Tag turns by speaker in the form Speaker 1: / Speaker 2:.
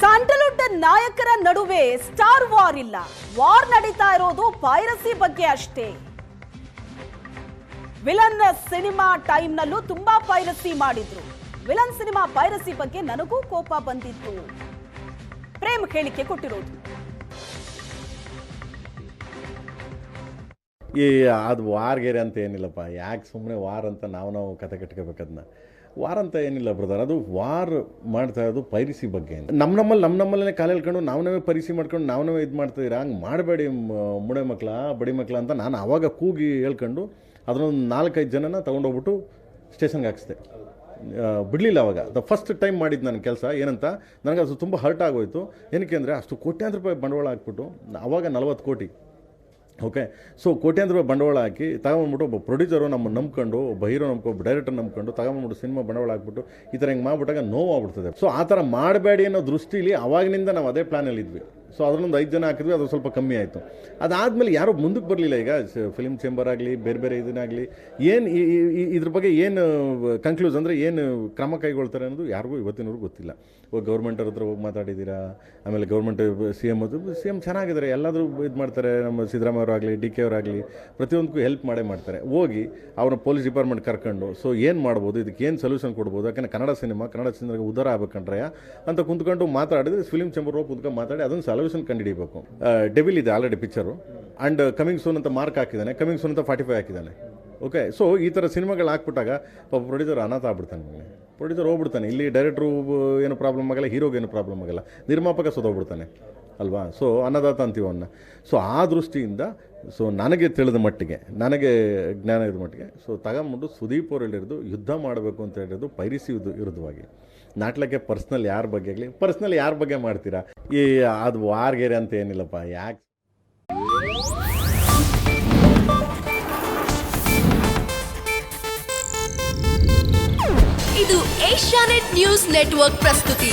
Speaker 1: Sandalwood ನಾಯಕರ ನಡುವೆ star war ಇಲ್ಲ. ವಾರ್ ನಡೀತಾ ಇರೋದು ಪೈರಸಿ ಬಗ್ಗೆ ಅಷ್ಟೇ. ವಿಲನ್ ಸಿನಿಮಾ ಟೈಮ್ನಲ್ಲೂ ತುಂಬಾ ಪೈರಸಿ ಮಾಡಿದ್ರು. ವಿಲನ್ ಸಿನಿಮಾ ಪೈರಸಿ ಬಗ್ಗೆ ನನಗೂ ಕೋಪ ಬಂದಿತ್ತು. ಪ್ರೇಮ್ ಹೇಳಿಕೆ ಕೊಟ್ಟಿರೋದು.
Speaker 2: ಈ ಅದು ವಾರ್ಗೆರೆ ಅಂತ ಏನಿಲ್ಲಪ್ಪ. ಯಾಕೆ ಸುಮ್ಮನೆ ವಾರ್ ಅಂತ ನಾವು ನಾವು ಕತೆ ಕಟ್ಕೋಬೇಕದನ್ನ ವಾರ್ ಅಂತ ಏನಿಲ್ಲ ಬ್ರದರ್. ಅದು ವಾರ್ ಮಾಡ್ತಾ ಇರೋದು ಪೈರಿಸಿ ಬಗ್ಗೆ ನಮ್ಮ ನಮ್ಮಲ್ಲಿ ನಮ್ಮ ನಮ್ಮಲ್ಲೇ ಕಾಲು ಹೇಳ್ಕೊಂಡು ನಾವು ನಾವೇ ಪರಿಸಿ ಮಾಡ್ಕೊಂಡು ನಾವು ನಾವೇ ಇದು ಮಾಡ್ತಿದ್ದೀರಾ ಹಂಗೆ ಮಾಡಬೇಡಿ ಮುಡೆ ಮಕ್ಕಳ ಬಡಿ ಮಕ್ಕಳ ಅಂತ ನಾನು ಆವಾಗ ಕೂಗಿ ಹೇಳ್ಕೊಂಡು ಅದನ್ನೊಂದು ನಾಲ್ಕೈದು ಜನನ ತೊಗೊಂಡೋಗ್ಬಿಟ್ಟು ಸ್ಟೇಷನ್ಗೆ ಹಾಕಿಸ್ದೆ. ಬಿಡಲಿಲ್ಲ ಅವಾಗ. ದ ಫಸ್ಟ್ ಟೈಮ್ ಮಾಡಿದ್ದು ನನ್ನ ಕೆಲಸ. ಏನಂತ? ನನಗೆ ಅದು ತುಂಬ ಹರ್ಟ್ ಆಗೋಯ್ತು. ಏನಕ್ಕೆ ಅಂದರೆ ಅಷ್ಟು ಕೋಟ್ಯಾಂತರ ರೂಪಾಯಿ ಬಂಡವಾಳ ಹಾಕ್ಬಿಟ್ಟು ಅವಾಗ ನಲವತ್ತು ಕೋಟಿ. ಓಕೆ ಸೊ ಕೋಟ್ಯಾಂತರ ಬಂಡವಾಳ ಹಾಕಿ ತಗೊಂಬಂದ್ಬಿಟ್ಟು ಒಬ್ಬ ಪ್ರೊಡ್ಯೂಸರು ನಮ್ಮ ನಂಬ್ಕೊಂಡು, ಒಬ್ಬ ಹೀರೋ ನಂಬ್ಕೊಂಡು ಡೈರೆಕ್ಟರ್ ನಂಬ್ಕೊಂಡು ತಗೊಂಬಂದ್ಬಿಟ್ಟು ಸಿನಿಮಾ ಬಂಡವಾಳ ಹಾಕ್ಬಿಟ್ಟು ಈ ಥರ ಹಿಂಗೆ ಮಾಡ್ಬಿಟ್ಟಾಗ ನೋವು ಆಗ್ಬಿಡ್ತದೆ ಸೊ ಆ ಥರ ಮಾಡಬೇಡಿ ಅನ್ನೋ ದೃಷ್ಟಿಲಿ ಅವಾಗಿನಿಂದ ನಾವು ಅದೇ ಪ್ಲ್ಯಾನಲ್ಲಿ ಇದ್ವಿ ಸೊ ಅದರೊಂದು ಐದು ಜನ ಹಾಕಿದ್ವಿ, ಅದು ಸ್ವಲ್ಪ ಕಮ್ಮಿ ಆಯಿತು. ಅದಾದಮೇಲೆ ಯಾರೂ ಮುಂದಕ್ಕೆ ಬರಲಿಲ್ಲ ಈಗ ಫಿಲ್ಮ್ ಚೇಂಬರ್ ಆಗಲಿ, ಬೇರೆ ಬೇರೆ ಇದನ್ನಾಗಲಿ. ಏನು ಇದ್ರ ಬಗ್ಗೆ ಏನು ಕನ್ಕ್ಲೂಸ್ ಅಂದರೆ ಏನು ಕ್ರಮ ಕೈಗೊಳ್ತಾರೆ ಅನ್ನೋದು ಯಾರಿಗೂ ಇವತ್ತಿನವ್ರಿಗೂ ಗೊತ್ತಿಲ್ಲ. ಇವಾಗ ಗೌರ್ಮೆಂಟ್ ಹತ್ರ ಹೋಗಿ ಮಾತಾಡಿದ್ದೀರಾ? ಆಮೇಲೆ ಗೌರ್ಮೆಂಟ್ ಸಿ ಎಂ ಅದು ಸಿ ಎಂ ಚೆನ್ನಾಗಿದ್ದಾರೆ, ಎಲ್ಲಾದರೂ ಇದು ಮಾಡ್ತಾರೆ, ನಮ್ಮ ಸಿದ್ದರಾಮಯ್ಯ ಅವರಾಗಲಿ ಡಿ ಕೆ ಅವರಾಗಲಿ ಪ್ರತಿಯೊಂದಕ್ಕೂ ಹೆಲ್ಪ್ ಮಾಡೇ ಮಾಡ್ತಾರೆ. ಹೋಗಿ ಅವ್ರನ್ನ ಪೊಲೀಸ್ ಡಿಪಾರ್ಟ್ಮೆಂಟ್ ಕರ್ಕೊಂಡು ಸೊ ಏನು ಮಾಡ್ಬೋದು, ಇದಕ್ಕೆ ಏನು ಸೊಲ್ಯೂಷನ್ ಕೊಡ್ಬೋದು? ಯಾಕಂದರೆ ಕನ್ನಡ ಸಿನಿಮಾ ಕನ್ನಡ ಸಿನಿಮಾಗೆ ಉದಾರ ಆಗ್ಬೇಕಂಡ್ರಯ ಅಂತ ಕುಂತ್ಕೊಂಡು ಮಾತಾಡಿದ್ರೆ ಫಿಲ್ಮ್ ಚೇಂಬರ್ ಹೋಗಿ ಕುಂತ್ಕೊಂಡು ಮಾತಾಡಿ, ಅದನ್ನು ಸೊಲ್ಯೂಷನ್ ಕಂಡುಹಿಡಿಬೇಕು ಡೆವಿಲ್ ಇದೆ already picture and coming soon ಅಂತ ಮಾರ್ಕ್ ಹಾಕಿದ್ದಾನೆ. ಕಮಿಂಗ್ ಸೂನ್ ಅಂತ ಫಾರ್ಟಿ ಫೈವ್ ಹಾಕಿದ್ದಾನೆ. ಓಕೆ ಸೊ ಈ ಥರ ಸಿನಿಮಾಗಳು ಹಾಕ್ಬಿಟ್ಟಾಗ ಪಾಪ ಪ್ರೊಡ್ಯೂಸರ್ ಅನಾಥ ಆಗ್ಬಿಡ್ತಾನೆ ನನಗೆ ಪ್ರೊಡ್ಯೂಸರ್ ಹೋಗ್ಬಿಡ್ತಾನೆ. ಇಲ್ಲಿ ಡೈರೆಕ್ಟ್ರು ಏನು ಪ್ರಾಬ್ಲಮ್ ಆಗಲ್ಲ ಹೀರೋಗೆ ಏನು ಪ್ರಾಬ್ಲಮ್ ಆಗಲ್ಲ. ನಿರ್ಮಾಪಕ ಸೋದೋಗ್ಬಿಡ್ತಾನೆ ಅಲ್ವಾ? ಸೊ ಅನ್ನದಾತ ಅಂತೀವಿ ಅವನ್ನ. ಸೊ ಆ ದೃಷ್ಟಿಯಿಂದ ಸೊ ನನಗೆ ತಿಳಿದ ಮಟ್ಟಿಗೆ, ನನಗೆ ಜ್ಞಾನ ಇದ್ದ ಮಟ್ಟಿಗೆ ಸೊ ತಗೊಂಬಿಟ್ಟು ಸುದೀಪ್ ಅವ್ರು ಹೇಳಿರೋದು ಯುದ್ಧ ಮಾಡಬೇಕು ಅಂತ ಹೇಳಿರೋದು ಪೈರಿಸಿ ವಿರುದ್ಧ- ವಿರುದ್ಧವಾಗಿ ನಾಟ್ಲಕ್ಕೆ ಪರ್ಸ್ನಲ್ ಯಾರ ಬಗ್ಗೆ ಆಗಲಿ ಪರ್ಸ್ನಲ್ ಯಾರ ಬಗ್ಗೆ ಮಾಡ್ತೀರಾ? ಈ ಅದು ವಾರ್ಗೆರೆ ಅಂತ ಏನಿಲ್ಲಪ್ಪ, ಯಾಕೆ?
Speaker 3: ಇದು ಏಷ್ಯಾನೆಟ್ ನ್ಯೂಸ್ ನೆಟ್ವರ್ಕ್ ಪ್ರಸ್ತುತಿ.